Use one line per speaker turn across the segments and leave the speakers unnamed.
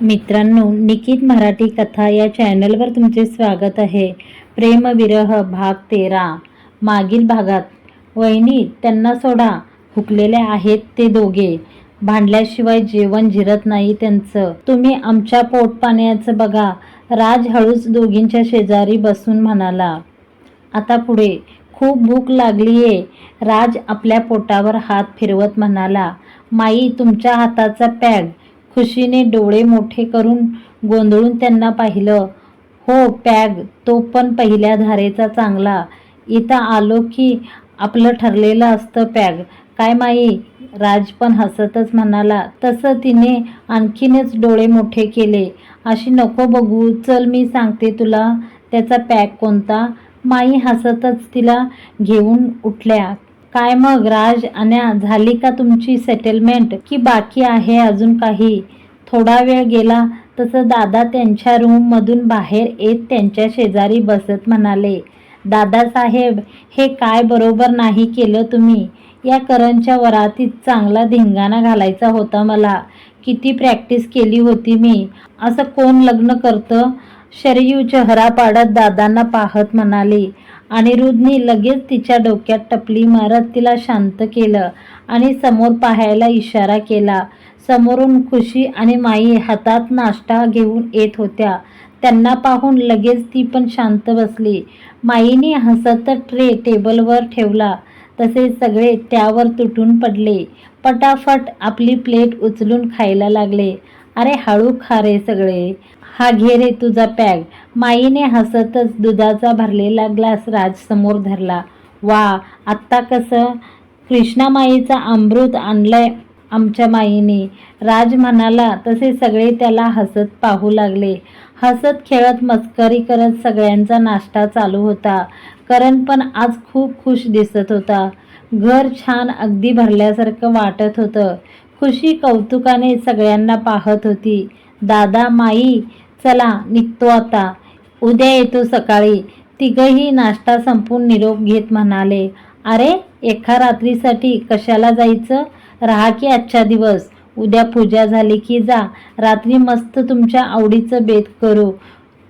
मित्रांनो निकित मराठी कथा या चॅनलवर तुमचे स्वागत आहे. प्रेमविरह भाग तेरा. मागील भागात वहिनी त्यांना सोडा हुकलेले आहेत ते दोघे. भांडल्याशिवाय जेवण जिरत नाही त्यांचं. तुम्ही आमच्या पोटपाण्याचं बघा राज हळूच दोघींच्या शेजारी बसून म्हणाला आता पुढे खूप भूक लागलीये. राज आपल्या पोटावर हात फिरवत म्हणाला माई तुमच्या हाताचा पॅग खुशीने डोळे मोठे करून गोंधळून त्यांना पाहिलं. हो पॅग तो पण पहिल्या धारेचा चांगला. इथं आलो की आपलं ठरलेलं असतं पॅग. काय माई राज पण हसतच म्हणाला तसं तिने आणखीनच डोळे मोठे केले. अशी नको बघू चल मी सांगते तुला त्याचा पॅक कोणता. माई हसतच तिला घेऊन उठल्या. काय मग? राज अन्या झाली का तुमची सेटलमेंट की बाकी आहे अजून काही? थोडा वेळ गेला तसं दादा त्यांच्या रूममधून बाहेर येत त्यांच्या शेजारी बसत म्हणाले दादासाहेब हे काय बरोबर नाही केलं तुम्ही? या करणच्या वरातीत चांगला धिंगाणा घालायचा होता मला. किती प्रॅक्टिस केली होती मी. असं कोण लग्न करतं? शरयू चेहरा पाडत दादांना पाहत म्हणाली अनिरुद्धने लगेच तिच्या डोक्यात टपली. मारत तिला शांत केलं आणि समोर पाहायला इशारा केला. समोरून खुशी आणि माई हातात नाश्ता घेऊन येत होत्या. त्यांना पाहून लगेच ती पण शांत बसली. माईने हसत ट्रे टेबलवर ठेवला. तसे सगळे त्यावर तुटून पडले. पटाफट आपली प्लेट उचलून खायला लागले. अरे हळू खा रे सगळे. हा घे रे तुझा पॅग. माईने हसतच दुधाचा भरलेला ग्लास राजसमोर धरला. वा आत्ता कसं? कृष्णामाईचा अमृत आणलंय आमच्या माईने. राज म्हणाला तसे सगळे त्याला हसत पाहू लागले. हसत खेळत मस्करी करत सगळ्यांचा नाश्ता चालू होता. करण पण आज खूप खुश दिसत होता. घर छान अगदी भरल्यासारखं वाटत होतं. खुशी कौतुकाने सगळ्यांना पाहत होती. दादा माई चला निघतो आता. उद्या येतो सकाळी. तिघही नाश्ता संपून निरोप घेत म्हणाले अरे एका रात्रीसाठी कशाला जायचं? राहा की आजच्या दिवस. उद्या पूजा झाली की जा. रात्री मस्त तुमच्या आवडीचं बेत करू.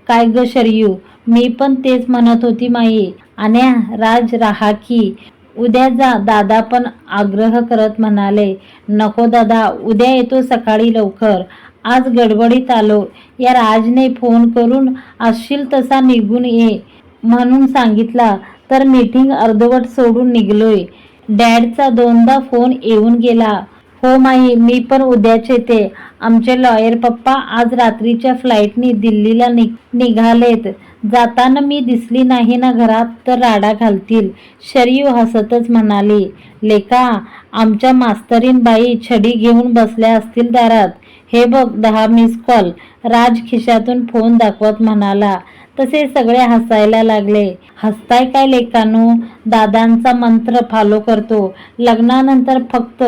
काय ग शरयू? मी पण तेच म्हणत होती माई. आणि राज राहा की. उद्या जा. दादा पण आग्रह करत म्हणाले नको दादा उद्या येतो सकाळी लवकर. आज गडबडीत आलो. या राजने फोन करून असशील तसा निघून ये. म्हणून सांगितला तर मीटिंग अर्धवट सोडून निघलोय. डॅडचा दोनदा फोन येऊन गेला. हो माई मी पण उद्याच येते. आमचे लॉयर पप्पा आज रात्रीच्या फ्लाईटनी दिल्लीला नि निघालेत. जाताना मी दिसली नाही ना घरात तर राडा घालतील. शरीव हसतच म्हणाली लेका आमच्या मास्तरीन बाई छडी घेऊन बसल्या असतील दारात. हे बघ दहा मिस कॉल राज खिशातून फोन दाखवत म्हणाला तसे सगळे हसायला लागले. हसताय काय लेकानो? दादांचा मंत्र फॉलो करतो. लग्नानंतर फक्त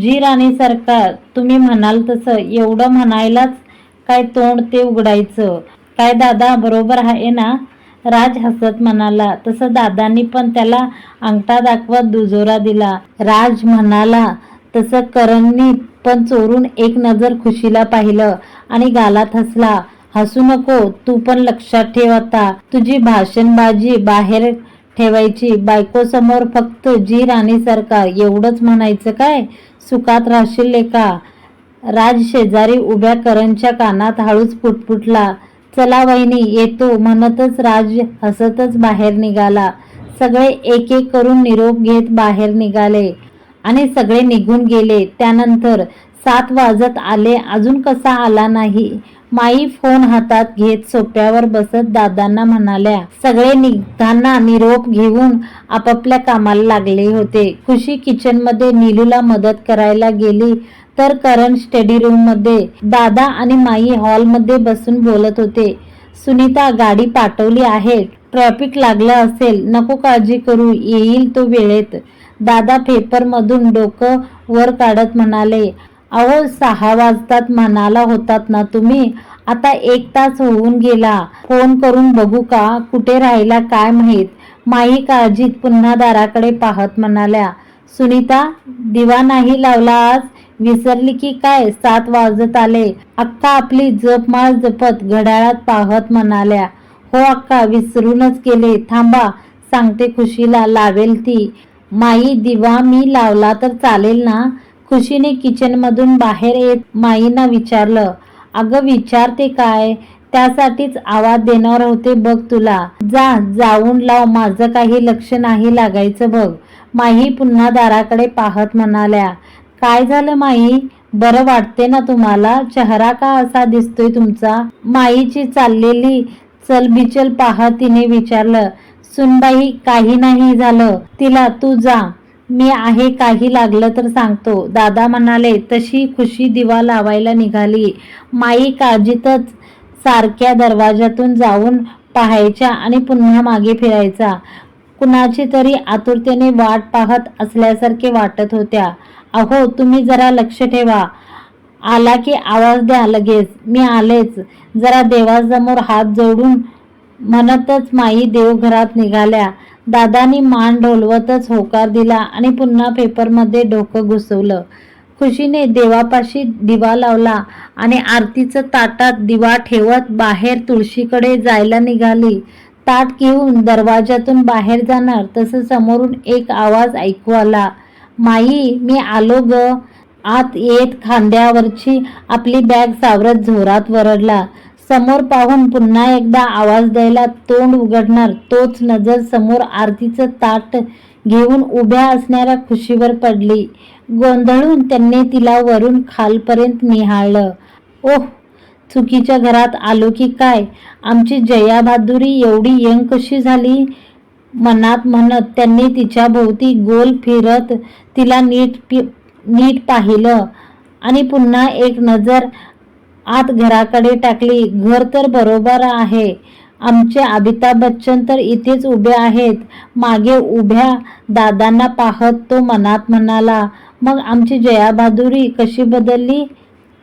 जी राणी सरकार तुम्ही म्हणाल तसं. एवढं म्हणायलाच काय तोंड ते उघडायचं. काय दादा बरोबर आहे ना? राज हसत म्हणाला तसं दादांनी पण त्याला अंगठा दाखवत दुजोरा दिला. राज म्हणाला तसं करणनी पण चोरून एक नजर खुशीला पाहिलं आणि गालात हसला. हसू नको तू पण लक्षात ठेव आता. तुझी भाषणबाजी बाहेर ठेवायची. बायको समोर फक्त जी राणी सरकार एवढंच म्हणायचं काय? सुखात राहशील लेका. राज शेजारी उभ्या करणच्या कानात हळूच फुटफुटला चला वहिनी येतो. म्हणतच राज हसतच बाहेर निघाला. सगळे एक एक करून निरोप घेत बाहेर निघाले. आणि सगळे निघून गेले. त्यानंतर सात वाजत आले. अजून कसा आला नाही? माई फोन हातात घेत सोप्यावर बसत दादांना म्हणाल्या सगळे निघताना निरोप घेऊन आपापल्या कामाला लागले होते. खुशी किचनमध्ये नीलूला मदत करायला गेली तर करण स्टडी रूममध्ये दादा आणि माई हॉलमध्ये बसून बोलत होते. सुनीता गाडी पाठवली आहे. ट्रॅफिक लागलं असेल नको काळजी करू. येईल तो वेळेत. दादा पेपरमधून डोकं वर काढत म्हणाले अहो सहा वाजतात म्हणाला होतात ना तुम्ही? आता एक तास होऊन गेला. फोन करून बघू का? कुठे राहिला काय माहीत? माई काळजीत पुन्हा दाराकडे पाहत म्हणाल्या सुनीता दिवा नाही लावला आज? विसरली की काय? सात वाजत आले. अक्का आपली जपमाळ जपत घड्याळात पाहत म्हणाल्या हो अक्का विसरूनच गेले. थांबा सांगते खुशीला लावेल ती. माई दिवा मी लावला तर चालेल ना? खुशीने किचनमधून बाहेर येत माईना विचारलं अगं विचारते काय? त्यासाठीच आवाज देणार होते बघ तुला. जा जाऊन लाव माझं काही लक्ष नाही लागायचं बघ. माही पुन्हा दाराकडे पाहत म्हणाल्या काय झालं माई? बरं वाटते ना तुम्हाला? चेहरा का असा दिसतोय तुमचा? माईची चाललेली चलबिचल पाहत तिने विचारलं सुनबाई काही नाही झालं. तिला तू जा. मी आहे काही लागलं तर सांगतो. दादा म्हणाले तशी खुशी दिवा लावायला निघाली. माई काळजीतच सारख्या दरवाजातून जाऊन पाहायच्या आणि पुन्हा मागे फिरायचा. कुणाची तरी आतुरतेने वाट पाहत असल्यासारखे वाटत होत्या. अहो तुम्ही जरा लक्ष ठेवा. आला की आवाज द्या लगेच. मी आलेच. जरा देवासमोर हात जोडून म्हणतच माई देवघरात निघाल्या. दादानी मान डोलवतच होकार दिला आणि पुन्हा पेपरमध्ये डोकं घुसवलं. खुशीने देवापाशी दिवा लावला आणि आरतीचं ताटात दिवा ठेवत बाहेर तुळशीकडे जायला निघाली. ताट घेऊन दरवाजातून बाहेर जाणार तसं समोरून एक आवाज ऐकू आला. माई मी आलो ग. आत येत खांद्यावरची आपली बॅग सावरत झोरात वरडला. समोर पाहून पुन्हा एकदा आवाज द्यायला तोंड उघडणार. तोच नजर समोर आरतीचं ताट घेऊन उभ्या असणाऱ्या खुशीवर पडली. गोंधळून त्यांनी तिला वरून खालपर्यंत निहाळलं. ओह चुकीच्या घरात आलो की काय? आमची जया बहादुरी एवढी यंग कशी झाली? मनात म्हणत त्यांनी तिच्या भोवती गोल फिरत तिला नीट पि- नीट पाहिलं. आणि पुन्हा एक नजर आत घराकडे टाकली घर तर बरोबर आहे. आमचे अमिताभ बच्चन तर इथेच उभे आहेत. मागे उभ्या दादांना पाहत तो मनात म्हणाला मग आमची जयाबहादुरी कशी बदलली?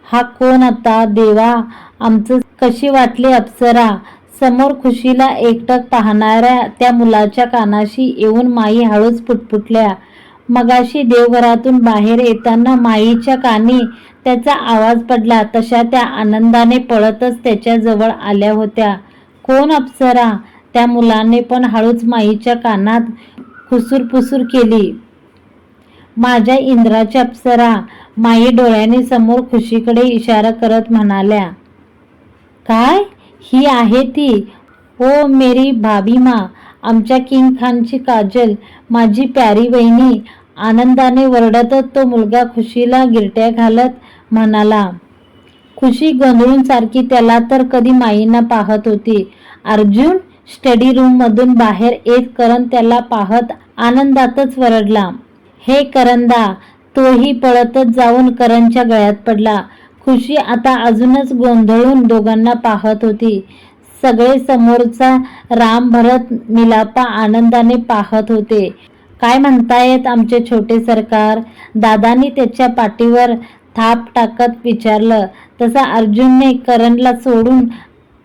हा कोण आता? देवा आमचं कशी वाटली अप्सरा? समोर खुशीला एकटक पाहणाऱ्या त्या मुलाच्या कानाशी येऊन माई हळूच पुटपुटल्या. मगाशी देवघरातून बाहेर येताना माईच्या कानी त्याचा आवाज पडला. तशा त्या आनंदाने पळतच त्याच्याजवळ आल्या होत्या. कोण अप्सरा? त्या मुलाने पण हळूच माईच्या कानात खुसूरपुसूर केली. माझ्या इंद्राच्या अप्सरा माई डोळ्याने समोर खुशीकडे इशारा करत म्हणाल्या. काय? ही आहे ती? ओ मेरी भाभी माँ आमच्या किंग खानची काजल माझी प्यारी वहिनी आनंदाने वरडतच तो मुलगा खुशीला गिरट्या घालत म्हणाला खुशी गोंधळून सारखी त्याला तर कधी माईंना पाहत होती. अर्जुन स्टडी रूम मधून बाहेर येत करण त्याला पाहत आनंदातच वरडला. हे करंदा तोही पळतच जाऊन करणच्या गळ्यात पडला. खुशी आता अजूनच गोंधळून दोघांना पाहत होती. सगळे समोरचा राम भरत मिलापा आनंदाने पाहत होते. काय म्हणतायत आमचे छोटे सरकार? दादानी त्याच्या पाठीवर थाप टाकत विचारलं. तसा अर्जुनने करणला सोडून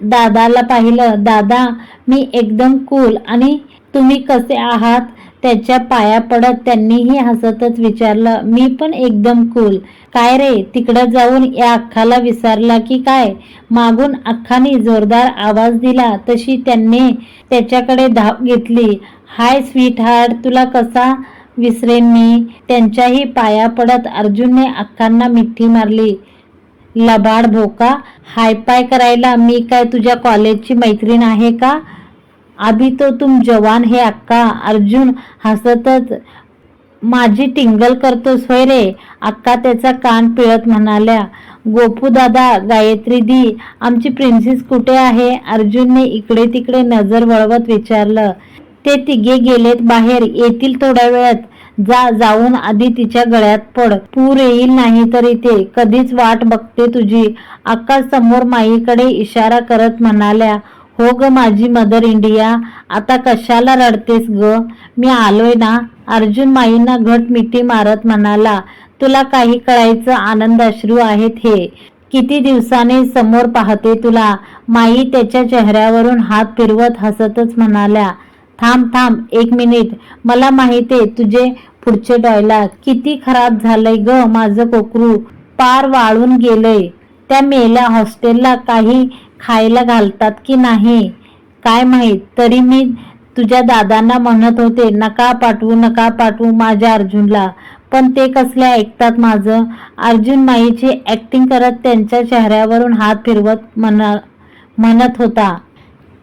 दादाला पाहिलं. दादा मी एकदम कूल आणि तुम्ही कसे आहात? त्याच्या पाया पडत त्यांनीही हसतच विचारलं मी पण एकदम कूल काय रे तिकडं जाऊन या अख्खाला विचारला की काय? मागून अख्खाने जोरदार आवाज दिला तशी त्यांनी त्याच्याकडे धाव घेतली. हाय स्वीट हार्ट तुला कसा विसरेन मी? त्यांच्याही पाया पडत अर्जुनने अख्खांना मिठी मारली. लबाड भोका हायपाय करायला मी काय तुझ्या कॉलेजची मैत्रीण आहे का? अभी तो तुम जवान हे अक्का. अर्जुन हसतच माझी टिंगल करतोस होय रे. अक्का त्याचा कान पिळत म्हणाल्या गोपू दादा गायत्री दी आमची प्रिन्सेस कुठे आहे? अर्जुनने इकडे तिकडे नजर वळवत विचारलं ते तिघे गेलेत बाहेर येतील थोड्या वेळात. जा जाऊन आधी तिच्या गळ्यात पड. पूर येईल नाही तर इथे कधीच वाट बघते तुझी. अक्का समोर माईकडे इशारा करत म्हणाल्या हो ग माझी मदर इंडिया आता कशाला रडतेस ग? मी आलोय ना अर्जुन माईंना घट मिठी मारत म्हणाला तुला काही कळायचं आनंद अश्रू आहेत हे. किती दिवसाने समोर पाहते तुला माई त्याच्या चेहऱ्यावरून हात फिरवत हसतच म्हणाल्या थांब थांब एक मिनिट मला माहितीये तुझे पुढचे डॉयला किती खराब झालंय ग माझं कोकरू पार वाळून गेलंय. त्या मेल्या हॉस्टेलला काही खायला घालतात की नाही? काय माहीत? तरी मी तुझ्या दादांना म्हणत होते नका पाठवू नका पाठवू माझ्या अर्जुनला. पण ते कसले ऐकतात माझं? अर्जुन माईची ॲक्टिंग करत त्यांच्या चेहऱ्यावरून हात फिरवत म्हणा म्हणत होता.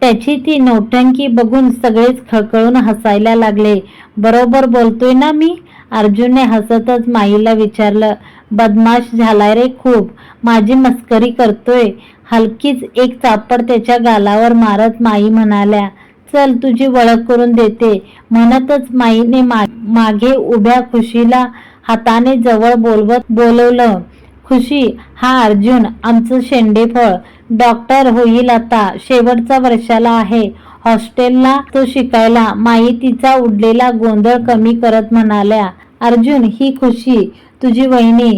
त्याची ती नौटंकी बघून सगळेच खळखळून हसायला लागले. बरोबर बोलतोय ना मी? अर्जुनने हसतच माईला विचारलं बदमाश झालाय रे खूप. माझी मस्करी करतोय. हलकीच एक चापड त्याच्या गालावर मारत माई म्हणाल्या चल तुझी ओळख करून देते. म्हणतच माईने मा- मागे उभ्या खुशीला हाताने जवळ बोलवत बोलवलं खुशी हा अर्जुन आमचं शेंडेफळ. डॉक्टर होईल आता. शेवटचा वर्षाला आहे. हॉस्टेलला तो शिकायला माई तिचा उडलेला गोंधळ कमी करत म्हणाल्या अर्जुन ही खुशी तुझी वहिनी.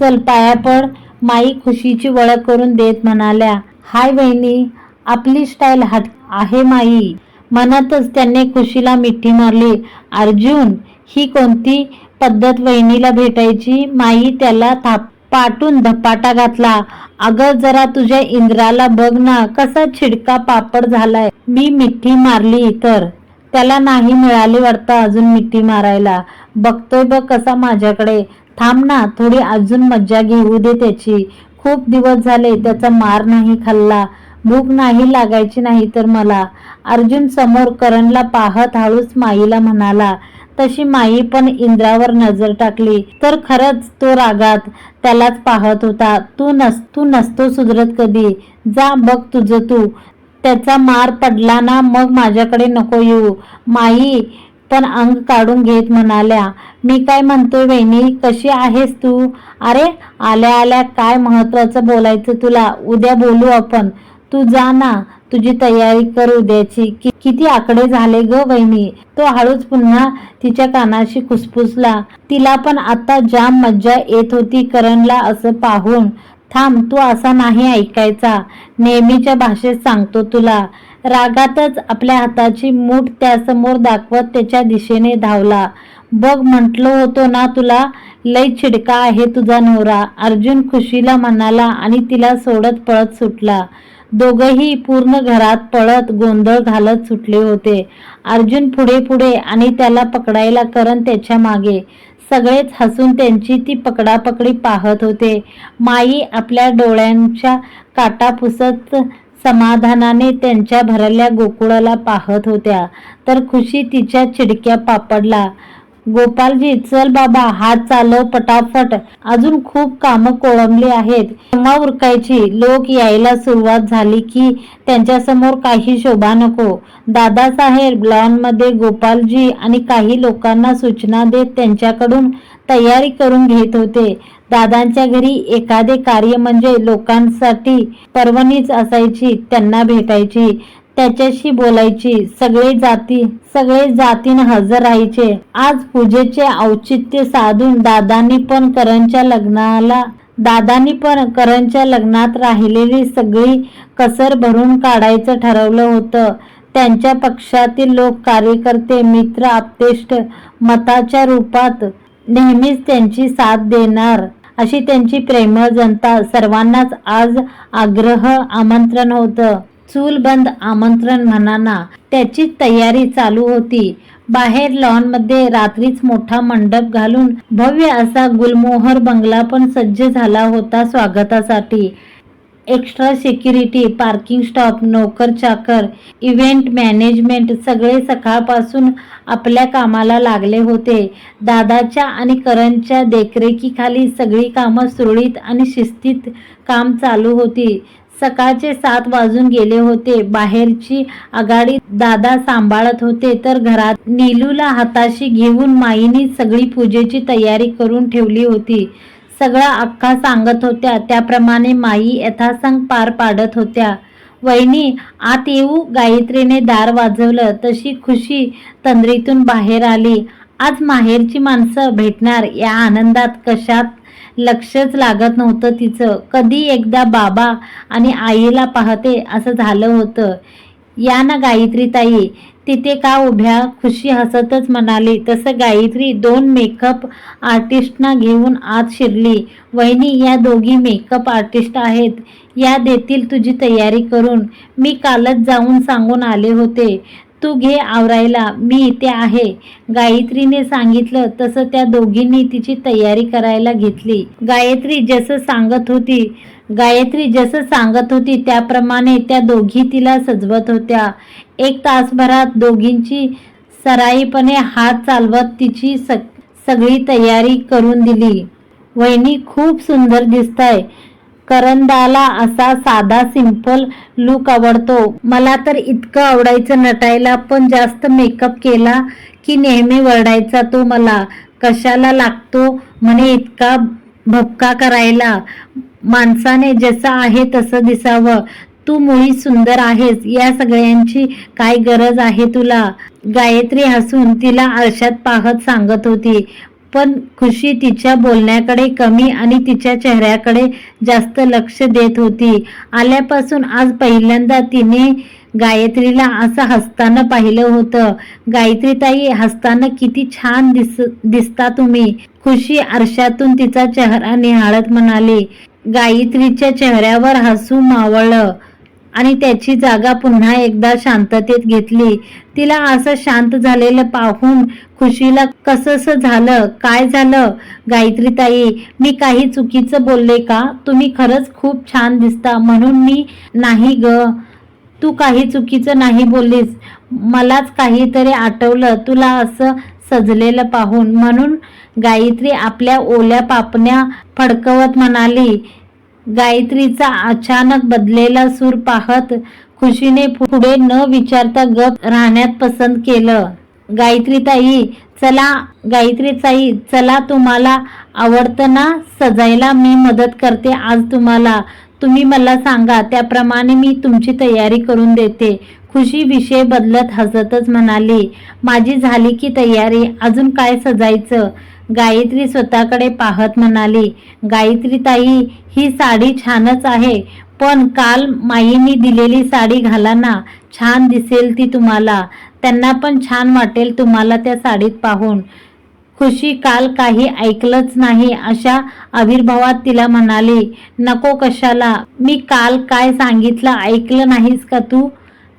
चल पाया पड. माई खुशीची ओळख करून देत म्हणाल्या हाय वहिनी आपली स्टाईल हट आहे माई. म्हणतच त्यांनी खुशीला मिठी मारली. अर्जुन ही कोणती पद्धत वहिनीला भेटायची? माई त्याला थाप पाटून धपाटा घातला. अगं जरा तुझ्या इंद्राला बघ ना कसा छिडका पापड झालाय. मी मिठी मारली तर त्याला नाही मिळाली वाटतं अजून मिठी मारायला. बघतोय बघ कसा माझ्याकडे. थांब ना थोडी अजून मज्जा घेऊ दे त्याची. खूप दिवस झाले त्याचा मार नाही खाल्ला. भूक नाही लागायची नाही तर मला. अर्जुन समोर करणला पाहत हळूच माईला म्हणाला तशी माई पण इंद्रावर नजर टाकली. तर खरंच तो रागात त्यालाच पाहत होता तू नस तू नसतो सुधरत कधी. जा बघ तुझं तू. त्याचा मार पडला ना मग माझ्याकडे नको येऊ माई पण अंग काढून घेत म्हणाल्या मी काय म्हणतोय वहिनी? कशी आहेस तू? अरे आल्या आल्या काय महत्वाचं बोलायचं तुला? उद्या बोलू आपण. तू जा ना तुझी तयारी कर उद्याची कि- किती आकडे झाले ग वहिनी? तो हळूच पुन्हा तिच्या कानाशी खुसफुसला. तिला पण आता जाम मज्जा येत होती करणला असं पाहून. थांब तू असा नाही ऐकायचा. नेहमीच्या भाषेत सांगतो तुला. रागातच आपल्या हाताची मूठ त्यासमोर दाखवत त्याच्या दिशेने धावला. बघ म्हटलो होतो ना तुला लय चिडका आहे तुझा नवरा. अर्जुन खुशीला म्हणाला आणि तिला सोडत पळत सुटला. दोघही पूर्ण घरात पळत गोंधळ घालत सुटले होते. अर्जुन पुढे पुढे आणि त्याला पकडायला करण त्याच्यामागे. सगळेच हसून त्यांची ती पकडापकडी पाहत होते. माई आपल्या डोळ्यांच्या काटा पुसत समाधानाने त्यांच्या भरल्या गोकुळाला पाहत होत्या. तर खुशी तिच्या चिडक्या पापडला. गोपालजी चल बाबा हात चालव पटापट. अजून खूप कामं कोळंबली आहेत. उरकायची. लोक यायला सुरुवात झाली की त्यांच्यासमोर काही शोभा नको. दादासाहेब लॉनमध्ये गोपालजी आणि काही लोकांना सूचना देत त्यांच्याकडून तयारी करून घेत होते. दादांच्या घरी एखादे कार्य म्हणजे लोकांसाठी पर्वणीच असायची त्यांना भेटायची. त्याच्याशी बोलायची. सगळे जाती सगळे जातीनं हजर राहायचे. आज पूजेचे औचित्य साधून दादांनी पण करणच्या लग्नाला दादांनी पण करणच्या लग्नात राहिलेली सगळी कसर भरून काढायचं ठरवलं होतं. त्यांच्या पक्षातील लोक कार्यकर्ते मित्र आप्तेष्ट मताच्या रूपात नेहमीच त्यांची साथ देणार अशी त्यांची प्रेमळ जनता सर्वांनाच आज आग्रह आमंत्रण होतं. चूलबंद आमंत्रण म्हणाना. त्याची तयारी चालू होती. बाहेर लॉनमध्ये रात्रीच मोठा मंडप घालून भव्य असा गुलमोहर बंगला पण सज्ज झाला होता स्वागतासाठी. एक्स्ट्रा सिक्युरिटी पार्किंग स्टॉप नोकर चाकर इव्हेंट मॅनेजमेंट सगळे सकाळपासून आपल्या कामाला लागले होते. दादाच्या आणि करणच्या देखरेखीखाली सगळी कामं सुरळीत आणि शिस्तीत काम चालू होती. सकाळचे सात वाजून गेले होते. बाहेरची आघाडी दादा सांभाळत होते. तर घरात नीलूला हाताशी घेऊन माईनी सगळी पूजेची तयारी करून ठेवली होती. सगळा अख्खा सांगत होत्या. त्याप्रमाणे माई यथासंग पार पाडत होत्या. वहिनी आत येऊ. गायत्रीने दार वाजवलं. तशी खुशी तंद्रीतून बाहेर आली. आज माहेरची माणसं भेटणार. या आनंदात कशात लक्षच लागत नव्हतं तिचं. कधी एकदा बाबा आणि आईला पाहते असं झालं होतं. या ना गायत्री ताई तिथे का उभ्या खुशी हसतच म्हणाली. तसं गायत्री दोन मेकअप आर्टिस्टना घेऊन आत शिरली. वहिनी या दोघी मेकअप आर्टिस्ट आहेत. या देतील तुझी तयारी करून. मी कालच जाऊन सांगून आले होते. तू घे आवरायला मी इथे आहे. गायत्रीने सांगितलं तसं त्या दोघींनी तिची तयारी करायला घेतली. गायत्री जसं सांगत होती गायत्री जसं सांगत होती त्याप्रमाणे त्या दोघी तिला सजवत होत्या. एक तासभरात दोघींची सराईपणे हात चालवत तिची सग सगळी तयारी करून दिली. वहिनी खूप सुंदर दिसताय. करंदाला असा साधा सिंपल लुक आवडतो. मला तर इतकं आवडायचं नटायला पण जास्त मेकअप केला की नेहमी वरडायचा तो मला. कशाला लागतो म्हणे इतका भपका करायला. माणसाने जसं आहे तसं दिसावं. तू मुळी सुंदर आहेस या सगळ्यांची काय गरज आहे तुला? गायत्री हसून तिला आरशात पाहत सांगत होती. पण खुशी तिच्या बोलण्याकडे कमी आणि तिच्या चेहऱ्याकडे जास्त लक्ष देत होती. आल्यापासून आज पहिल्यांदा तिने गायत्रीला असं हसताना पाहिलं होतं. गायत्रीताई हसताना किती छान दिस दिसता तुम्ही. खुशी आरशातून तिचा चेहरा निहाळत म्हणाली. गायत्रीच्या चेहऱ्यावर हसू मावळलं. आणि त्याची जागा पुन्हा एकदा शांततेत घेतली. तिला असं शांत झालेलं पाहून खुशीला कसं झालं काय झालं? गायत्री ताई मी काही चुकीचं बोलले का? तुम्ही खरंच खूप छान दिसता म्हणून मी नाही ग. तू काही चुकीचं नाही बोललीस. मलाच काहीतरी आठवलं तुला असं सजलेलं पाहून. म्हणून गायत्री आपल्या ओल्या पापण्या फडकवत म्हणाली गायत्रीचा अचानक बदलेला सूर पाहत खुशीने पुढे न विचारता गप राहण्यात पसंत केलं. गायत्रीताई चला गायत्रीताई चला तुम्हाला आवडतं ना? सजायला मी मदत करते आज तुम्हाला. तुम्ही मला सांगा त्याप्रमाणे मी तुमची तयारी करून देते. खुशी विषय बदलत हसतच म्हणाली माझी झाली की तयारी अजून काय सजायचं? गायत्री स्वतःकडे पाहत म्हणाली गायत्री ताई ही साडी छानच आहे पण काल माईनी दिलेली साडी घाला ना छान दिसेल ती तुम्हाला. त्यांना पण छान वाटेल तुम्हाला त्या साडीत पाहून. खुशी काल काही ऐकलंच नाही अशा आविर्भावात तिला म्हणाली नको कशाला मी काल काय सांगितलं ऐकलं नाहीस का तू?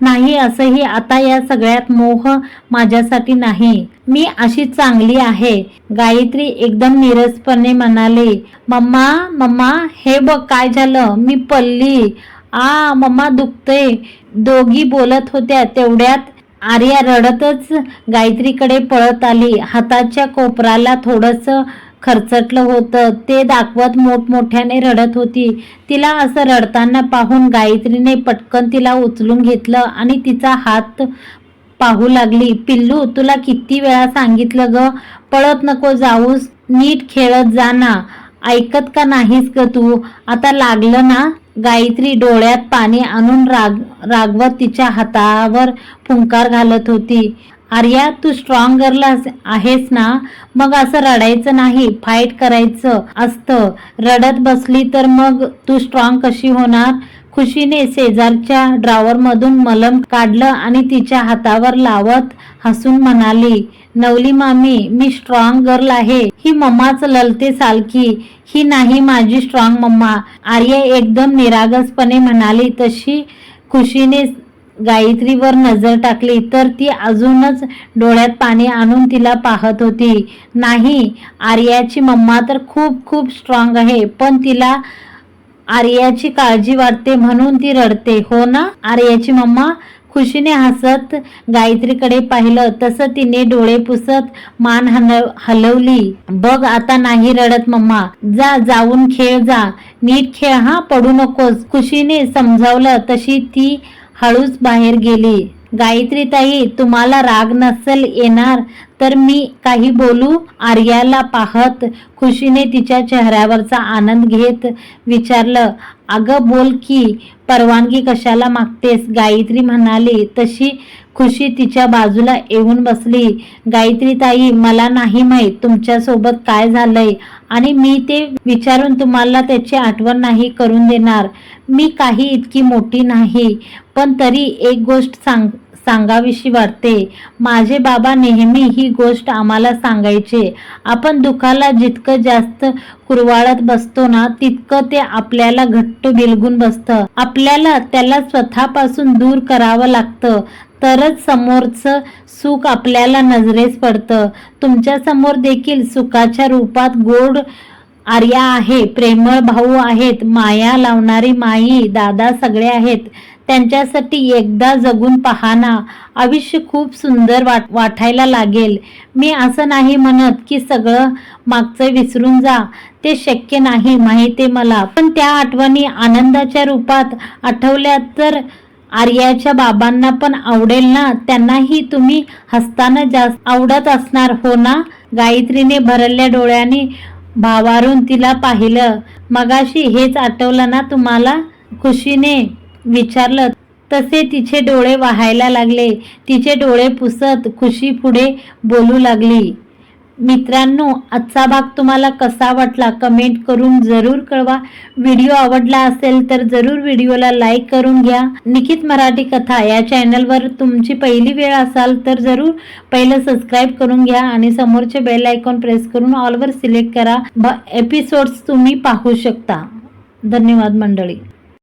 नाही असंही आता या सगळ्यात मोह माझ्यासाठी नाही. मी अशी चांगली आहे. गायत्री एकदम निरसपणे म्हणाली मम्मा मम्मा हे बघ काय झालं. मी पल्ली आ मम्मा दुखतंय. दोघी बोलत होत्या. तेवढ्यात आर्या रडतच गायत्रीकडे पळत आली. हाताच्या कोपराला थोडंसं खरचटलं होतं. ते दाखवत मोठमोठ्याने रडत होती. तिला असं रडताना पाहून गायत्रीने पटकन तिला उचलून घेतलं आणि तिचा हात पाहू लागली. पिल्लू तुला किती वेळा सांगितलं ग? पळत नको जाऊस नीट खेळत जा ना. ऐकत का नाहीस ग तू? आता लागलं ना? गायत्री डोळ्यात पाणी आणून राग रागवत तिच्या हातावर फुंकार घालत होती. आर्या तू स्ट्रॉंग गर्ल आहेस ना? मग असं रडायचं नाही फाईट करायचं असतं. रडत बसली तर मग तू स्ट्रॉंग कशी होणार? खुशीने शेजारच्या ड्रॉवरमधून मलम काढलं आणि तिच्या हातावर लावत हसून म्हणाली नवली मामी मी स्ट्रॉंग गर्ल आहे. ही मम्माच ललते सालकी. ही नाही माझी स्ट्रॉंग मम्मा. आर्या एकदम निरागसपणे म्हणाली तशी खुशीने गायत्रीवर नजर टाकली तर ती अजूनच डोळ्यात पाणी आणून तिला पाहत होती. नाही आर्याची मम्मा तर खूप खूप स्ट्रॉंग आहे पण तिला आर्याची काळजी वाटते म्हणून ती रडते हो ना? आर्याची मम्मा खुशीने हसत गायत्रीकडे पाहिलं तसं तिने डोळे पुसत मान हलवली. बघ आता नाही रडत मम्मा. जा जाऊन खेळ जा. नीट खेळ हा? पडू नकोस. खुशीने समजावलं तशी ती हळूच बाहेर गेली. गायत्री ताई तुम्हाला राग नसेल येणार तर मी काही बोलू? आर्याला पाहत खुशीने तिच्या चेहऱ्यावरचा आनंद घेत विचारलं अगं बोल की परवानगी कशाला मागतेस? गायत्री म्हणाली तशी खुशी तिच्या बाजूला येऊन बसली. गायत्री ताई मला नाही माहीत तुमच्यासोबत काय झालंय आणि मी ते विचारून तुम्हाला त्याची आठवण नाही करून देणार. मी काही इतकी मोठी नाही पण तरी एक गोष्ट सांग सांगावीशी वाटते. माझे बाबा नेहमी ही गोष्ट आम्हाला सांगायचे. आपण दुःखाला जितकं जास्त कुरवाळत बसतो ना तितकं ते आपल्याला घट्ट बिलगून बसतं. आपल्याला त्याला स्वतःपासून दूर करावं लागतं. तरच समोरचं सुख आपल्याला नजरेस पडतं. तुमच्यासमोर देखील सुखाच्या रूपात गोड आर्या आहे प्रेमळ भाऊ आहेत माया लावणारी माई दादा सगळे आहेत. त्यांच्यासाठी एकदा जगून पहा ना आयुष्य खूप सुंदर वाट वाटायला लागेल. मी असं नाही म्हणत की सगळं मागचं विसरून जा. ते शक्य नाही माहिती मला. पण त्या आठवणी आनंदाच्या रूपात आठवल्या तर आर्याच्या बाबांना पण आवडेल ना? त्यांनाही तुम्ही हसताना जास्त आवडत असणार हो ना? गायत्रीने भरल्या डोळ्याने भावारून तिला पाहिलं. मगाशी हेच आठवलं ना तुम्हाला? खुशीने. विचारलं तसे तिचे डोळे वाहायला लागले. तिचे डोळे पुसत खुशी पुढे बोलू लागली. मित्रांनो आजचा भाग तुम्हाला कसा वाटला कमेंट करून जरूर कळवा. व्हिडिओ आवडला असेल तर जरूर व्हिडिओला लाईक करून घ्या. निखित मराठी कथा या चॅनलवर तुमची पहिली वेळ असाल तर जरूर पहिलं सबस्क्राईब करून घ्या आणि समोरचे बेल आयकॉन प्रेस करून ऑलवर सिलेक्ट करा. एपिसोड्स तुम्ही पाहू शकता. धन्यवाद मंडळी.